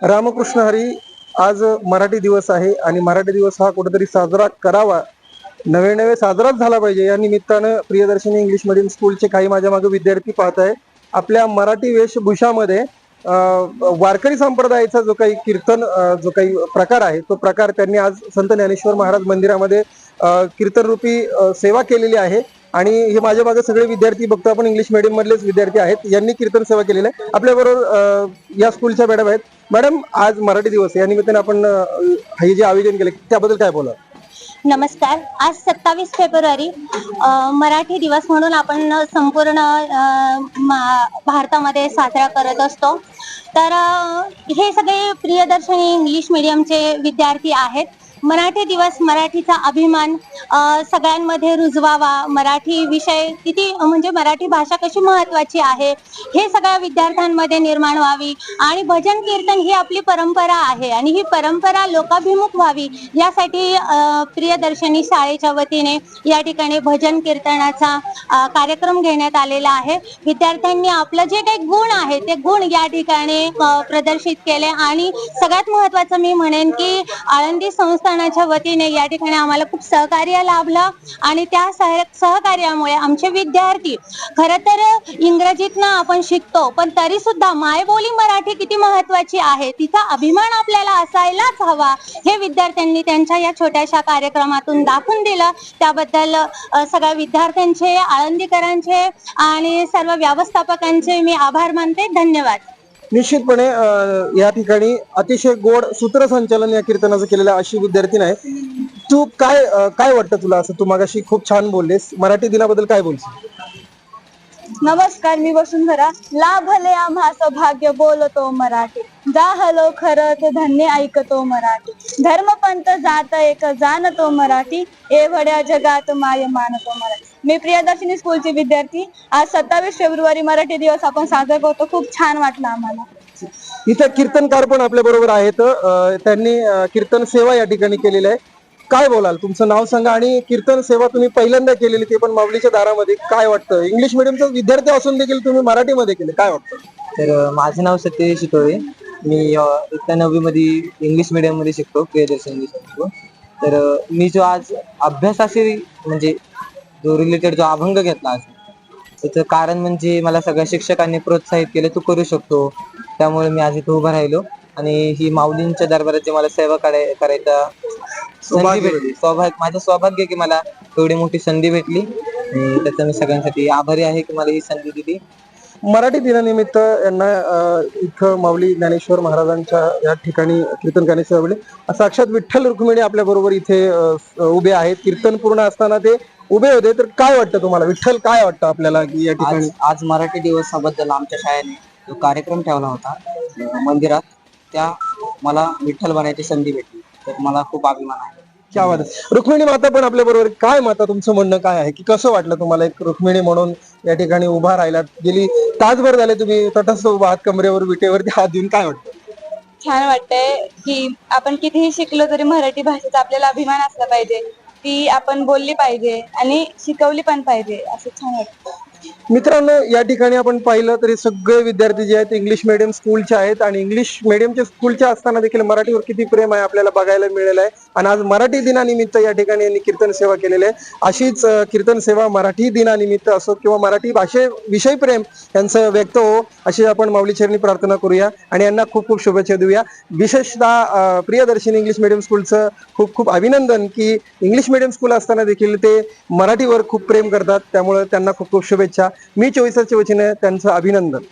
रामकृष्ण हरी आज मराठी दिवस आहे आणि मराठी दिवस हा कुठेतरी साजरा करावा. नवे नवे साजराच झाला पाहिजे. या निमित्तानं प्रियदर्शनी इंग्लिश मीडियम स्कूलचे काही माझ्या मागे विद्यार्थी पाहत आहे आपल्या मराठी वेशभूषामध्ये वारकरी संप्रदायाचा जो काही कीर्तन जो काही प्रकार आहे तो प्रकार त्यांनी आज संत ज्ञानेश्वर महाराज मंदिरामध्ये कीर्तनरूपी कीर्तन रूपी सेवा केलेली आहे. आणि हे माझ्या मागे सगळे विद्यार्थी बघतो आपण इंग्लिश मीडियम मधलेच विद्यार्थी आहेत यांनी कीर्तन सेवा केलेली आहे. आपल्या बरोबर या स्कूलच्या मॅडम आहेत. मॅडम आज मराठी दिवस या निमित्ताने आपण हे जे आयोजन केले त्याबद्दल काय बोला नमस्कार. आज सत्तावीस फेब्रुवारी मराठी दिवस म्हणून आपण संपूर्ण मा- भारतामध्ये साजरा करत असतो. तर हे सगळे प्रियदर्शनी इंग्लिश मिडियमचे विद्यार्थी आहेत. मराठी दिवस मराठीचा अभिमान सगळ्यांमध्ये रुजवावा. मराठी विषय किती म्हणजे मराठी भाषा कशी महत्वाची आहे हे सगळ्या विद्यार्थ्यांमध्ये निर्माण व्हावी आणि भजन कीर्तन ही आपली परंपरा आहे आणि ही परंपरा लोकाभिमुख व्हावी यासाठी प्रियदर्शनी शाळेच्या वतीने या ठिकाणी भजन कीर्तनाचा कार्यक्रम घेण्यात आलेला आहे. विद्यार्थ्यांनी आपलं जे काही गुण आहे ते गुण या ठिकाणी प्रदर्शित केले आणि सगळ्यात महत्वाचं मी म्हणेन की आळंदी संस्था संस्थानाच्या वतीने या ठिकाणी आम्हाला खूप सहकार्य लाभलं. आणि त्या सह सहकार्यामुळे आमचे विद्यार्थी खर तर इंग्रजीतनं आपण शिकतो पण तरी सुद्धा मायबोली मराठी किती महत्वाची आहे तिचा अभिमान आपल्याला असायलाच हवा हे विद्यार्थ्यांनी त्यांच्या या छोट्याशा कार्यक्रमातून दाखवून दिलं. त्याबद्दल सगळ्या विद्यार्थ्यांचे आळंदीकरांचे आणि सर्व व्यवस्थापकांचे मी आभार मानते. धन्यवाद. निश्चितपणे या ठिकाणी अतिशय गोड सूत्रसंचालन या कीर्तनाचं केलेलं अशी विद्यार्थी नाही तू काय काय वाटतं तुला? असं तू मागाशी खूप छान बोललेस. मराठी दिनाबद्दल काय बोलशील? नमस्कार मी वसुंधरा. लाभले आम्हास भाग्य बोलतो मराठी. जाहलो खरत धन्य ऐकतो मराठी. धर्मपंथ जात एक जाणतो मराठी. एवढ्या जगात माय मानतो मराठी. मी प्रियदर्शिनी स्कूलची विद्यार्थी. आज सत्तावीस फेब्रुवारी मराठी दिवस आपण साजरा करतो. खूप छान वाटलं आम्हाला. इथे कीर्तनकार पण आपल्या बरोबर आहेत. अं, त्यांनी अं, कीर्तन सेवा या ठिकाणी केलेली आहे. काय बोलाल? तुमचं नाव सांगा आणि कीर्तन सेवा तुम्ही पहिल्यांदा केलेली ते पण माऊलीच्या दारामध्ये. काय वाटतं? इंग्लिश मिडियमचा विद्यार्थी असून देखील तुम्ही मराठीमध्ये केले. काय वाटतं? तर अ, माझं नाव सत्यजित शितोळे. मी अ, इयत्ता नववी मध्ये इंग्लिश मीडियममध्ये शिकतो प्रियदर्शन इंग्लिश शिकतो तर अ, मी जो आज अभ्यासाशी म्हणजे जो रिलेटेड जो अभंग घेतला आज त्याचं कारण म्हणजे मला सगळ्या शिक्षकांनी प्रोत्साहित केलं तू करू शकतो. त्यामुळे मी आज इथं उभं राहिलो. आणि ही माऊलींच्या दरबारात जे मला सेवा कराय करायचा संधी भेटली. सौभाग्य माझं सौभाग्य की मला एवढी मोठी संधी भेटली. त्याचा मी सगळ्यांसाठी आभारी आहे की मला ही संधी दिली. मराठी दिनानिमित्त यांना इथं माऊली ज्ञानेश्वर महाराजांच्या या ठिकाणी कीर्तन करण्याची सेवा मिळाली साक्षात विठ्ठल रुक्मिणी आपल्या बरोबर इथे उभे आहेत. कीर्तन पूर्ण असताना ते उभे होते तर काय वाटतं तुम्हाला? विठ्ठल काय वाटतं आपल्याला की या ठिकाणी? आज आज मराठी दिवसाबद्दल आमच्या शाळेने जो कार्यक्रम ठेवला होता अं, मंदिरात त्या मला विठ्ठल बनायची संधी भेटली. तर मला खूप अभिमान आहे. क्या बात आहे. रुक्मिणी माता पण आपल्या बरोबर काय माता तुमचं म्हणणं काय आहे? की कसं वाटलं तुम्हाला एक रुक्मिणी म्हणून या ठिकाणी उभा राहिलात गेली तासभर झाले तुम्ही तटस्थ उभा आहात कमरेवर विटेवरती हात देऊन काय वाटतं? छान वाटतंय की आपण कितीही शिकलो तरी मराठी भाषेचा आपल्याला अभिमान असला पाहिजे. ती आपण बोलली पाहिजे आणि शिकवली पण पाहिजे असं छान वाटतं. मित्रांनो या ठिकाणी आपण पाहिलं तरी सगळे विद्यार्थी जे आहेत इंग्लिश मिडियम स्कूलचे आहेत आणि इंग्लिश मिडियमच्या स्कूलच्या असताना देखील मराठीवर किती प्रेम आहे आपल्याला बघायला मिळेल आहे. आणि आज मराठी दिनानिमित्त या ठिकाणी यांनी कीर्तन सेवा केलेली आहे. अशीच कीर्तन सेवा मराठी दिनानिमित्त असो किंवा मराठी भाषेविषयी प्रेम यांचं व्यक्त हो अशी आपण माऊलीचरणी प्रार्थना करूया आणि यांना खूप खूप शुभेच्छा देऊया. विशेषतः प्रियदर्शनी इंग्लिश मिडियम स्कूलचं खूप खूप अभिनंदन की इंग्लिश मिडियम स्कूल असताना देखील ते मराठीवर खूप प्रेम करतात. त्यामुळे त्यांना खूप खूप शुभेच्छा. मी चोवीसाच्या वतीने त्यांचं अभिनंदन.